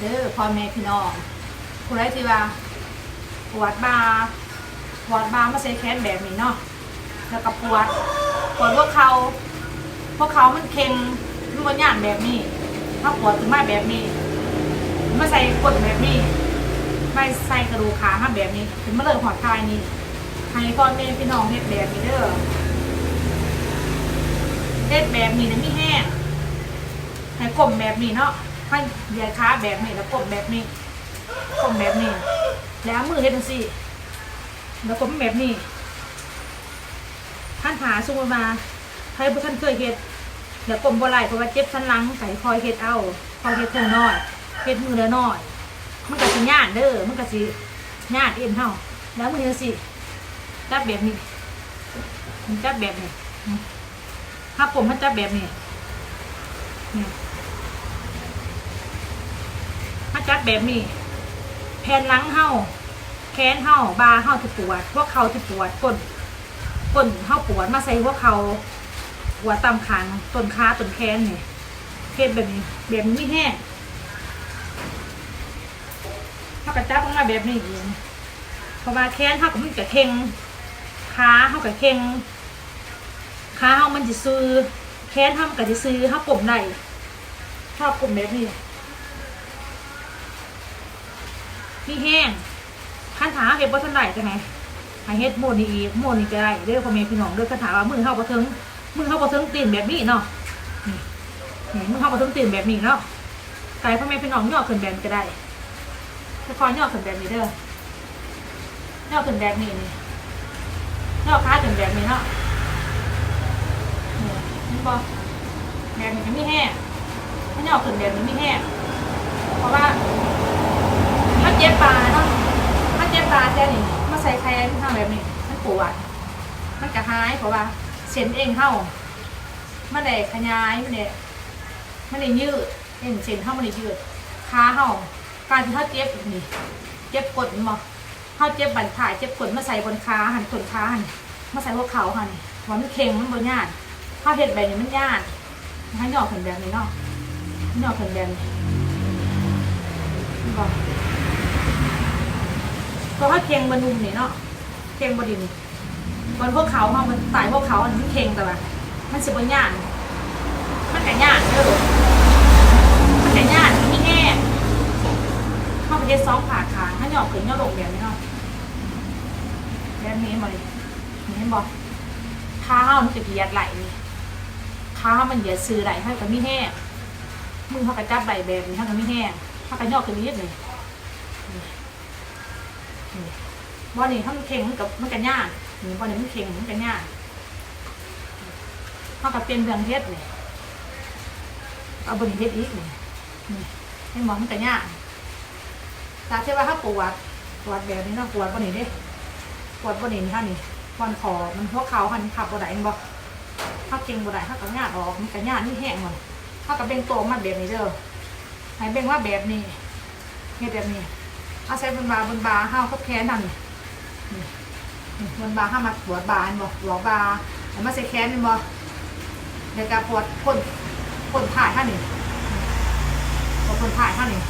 เด้อพ่อแม่พี่น้องผู้ใดที่ว่าปวดบาปวดบามาใส่แขนแบบนี้เนาะแล้วก็ปวดปวดพวกเขาพวกเขามันเค็งมันบนย่านแบบนี้ถ้าปวดขึ้นมาแบบนี้มาใส่กดแบบนี้ไม่ใส่กระดูกขามาแบบนี้ถึงมาเลยหอดทายนี่ให้พ่อแม่พี่น้องเฮ็ดแบบนี้เด้อเฮ็ดแบบนี้นะมีแห้งให้กลมแบบนี้เนาะ ให้เหยียดขาแบบนี้แล้วกลมแบบนี้กลมแบบนี้ แล้วมือเฮ็ดจังซี่ แล้วกลมแบบนี้ท่านหาสมมมาใครบ่ท่านเคยเฮ็ดแล้วกลมบ่ไหลเพราะว่าเจ็บสันหลังใส่คอยเฮ็ดเอาคอยเฮ็ดเท่าน้อยเฮ็ดมือละน้อย มันก็สิยานเด้อมันก็สิยานเอ็นเฮาแล้วมือจังซี่จับแบบนี้มันจับแบบนี้ถ้ากลมมันจับแบบนี้เนี่ ยมาจัดแบบนี้ แผ่นหลังเฮาแขนเฮาบาเฮาที่ปวด พวกเขาที่ปวดก้นก้นเฮาปวดมาใส่พวกเขาปวตามขางต้นขาต้นแขนนี่เฮ็ดแบบนี้แบบนี้ไม่แห้งเฮากระจับออกมาแบบนี้เองเพราะว่าแขนเฮาก็มันกะเค็งขาเฮากะเค็งขาเฮามันจะซื้อแค้นทำกับที่ซื้อถ้ากลมได้ชอบกลมแบบนี้ มีแห้งขั้นถาเห็ดบ่ทันได้จังไงให้เฮ็ดโมนี่อีกโมนี่ก็ได้เด้อพ่อแม่พี่น้องเด้อคันถาว่ามือเฮาบ่ถึงมือเฮาบ่ถึงตีนแบบนี้เนาะนี่มือเฮาบ่ถึงตีนแบบนี้เนาะไก่พ่อแม่พี่น้องย่อขึ้นแบบก็ได้ค่อยย่อขึ้นแบบนี้เด้อย่อขึ้นแบบนี้นี่ย่อขาขึ้นแบบนี้เนาะนี่บอแบบนี้ไม่แห้งไม่ยอขึ้นแบบนี้ไม่แห้งเพราะว่า ถ้าเจ็บปลาเนาะถ้าเจ็บปลาแค่นี้มาใส่แคนทำแบบนี้ มันปวดมันกระหายเพราะว่าเส้นเองเข้ามันได้ขยายมันได้มันได้ยืดเอ็นเส้นเข้ามันได้ยืดขาเข้าการที่เขาเจ็บแบบนี้เจ็บกดมั้งเขาเจ็บบันถ่ายเจ็บกดมาใส่บนขาหันต้นขาหันมาใส่หัวเข่าหันว่ามันเค็งมันบนย่านข้าวเห็ดแบบนี้มันยากให้หยอกขึ้นแบบนี้เนาะหยอกขึ้นแบบนี้นี่บอก ก็ถ้าเคียงบนนุ่มนี่ยเนาะเคียงบดินบนพวกเขาเขามันตายพวกเขาอันนี้เคียงแต่ว่ามันสิบนยากมันแต่ยากเด้อมันแต่ยากมันมีแห้งเข้าไปเฮ็ดซองผ่าขางถ้าหยอกขึ้นหยอกลงแบบนี้เนาะแบบนี้มาเลยนี่บอกข้ามันจะเหยียดไหลนี่ข้ามันเหยียดซื้อไหลให้กับไม่แห้งมือเขากระจับใบแบบนี้ให้กับไม่แห้งเขากระยอกขึ้นนิดหนึ่ง บอนี่ถ้ามันเค็งมันกับมันกันย่างนี่บอนี่มันเค็งมันกันย่างเขากับเป็นเรืองเฮ็ดนี่เอาบนเฮ็ดอีกนี่นี่ให้หมอมันกันย่างแต่ที่ว่าถ้าปวดปวดแบบนี้นะปวดบนนี้เด้ปวดบนนี้นี่ค่ะนี่บอลคอมันพวกเขาหันขับบ่ได้เห็นบ่ถ้าเก่งบ่ได้ถ้ากับญาติออกมันกับญาตินี่แห้งหมดถ้ากับเบ่งโตมาแบบนี้เด้อให้เบ่งว่าแบบนี้เฮ็ดแบบนี้ เอาใส่บนบาบนบาห้าวกับแขนนั่นบนบาห้ามาปวดบาเห็นบ่ปวดบาเอามาใส่แขนเห็นบ่เดี๋ยวกับปวดก้นก้นถ่ายท่านนี่ปวดก้นถ่ายท่านนี่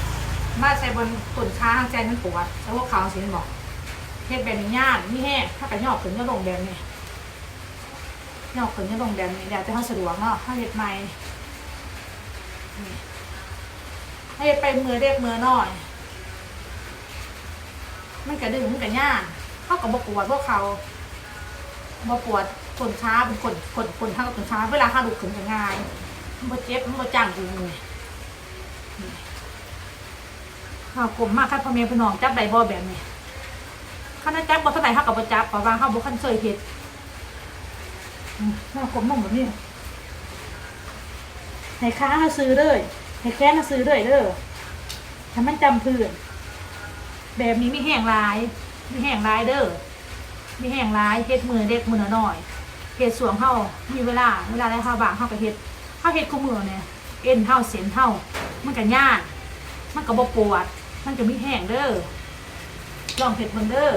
มาใส่บนต้นขาทางใจมันปวดแล้วพวกเขาสิเห็นบ่เฮ็ดแบบนี้ยากนี่แห้ถ้ากันยอกขึ้นก็ลงแบบนี้ยอกขึ้นก็ลงแบบนี้เดี๋ยวจะเข้าสะดวกเนาะถ้าเฮ็ดใหม่นี่ถ้ไปมือเรียกมือหน่อย มันกระดึงมันกระย่างเขากับบปวดพวกเขาบปวดขนช้าเป็นขนขนขนเท่ากับขนช้า เวลาข้าลุกขึ้นจะง่ายมันบ่เจ็บมันบ่จังอยู่นี่นี่ข้าวกลมมากครับพ่อแม่พี่น้องจับใดบ่แบบนี้ข้าน่าจับบ่เท่าไหร่เขากับบ่จับเพราะว่าเขาบ่คันเคยเฮ็ดอืมน่ากลมมองแบบนี้ให้ค้าเขาซื้อเลยให้แค้นเขาซื้อเลยเด้อถ้ามันจำพื้น แบบนี้ไม่แห้งลายไม่แห้งลายเด้อไม่แห้งลายเฮ็ดมือเด็กมือหน่อยเฮ็ดสวงเฮามีเวลา เวลาได้ข้าวบางเฮาก็เฮ็ดเฮาเฮ็ดคู่มือเนี่ยเอ็นเฮาเส้นเฮามันก็ยากมันก็บ่ปวด มันก็มีแห้งเด้อลองเฮ็ดเบิ่งเด้อ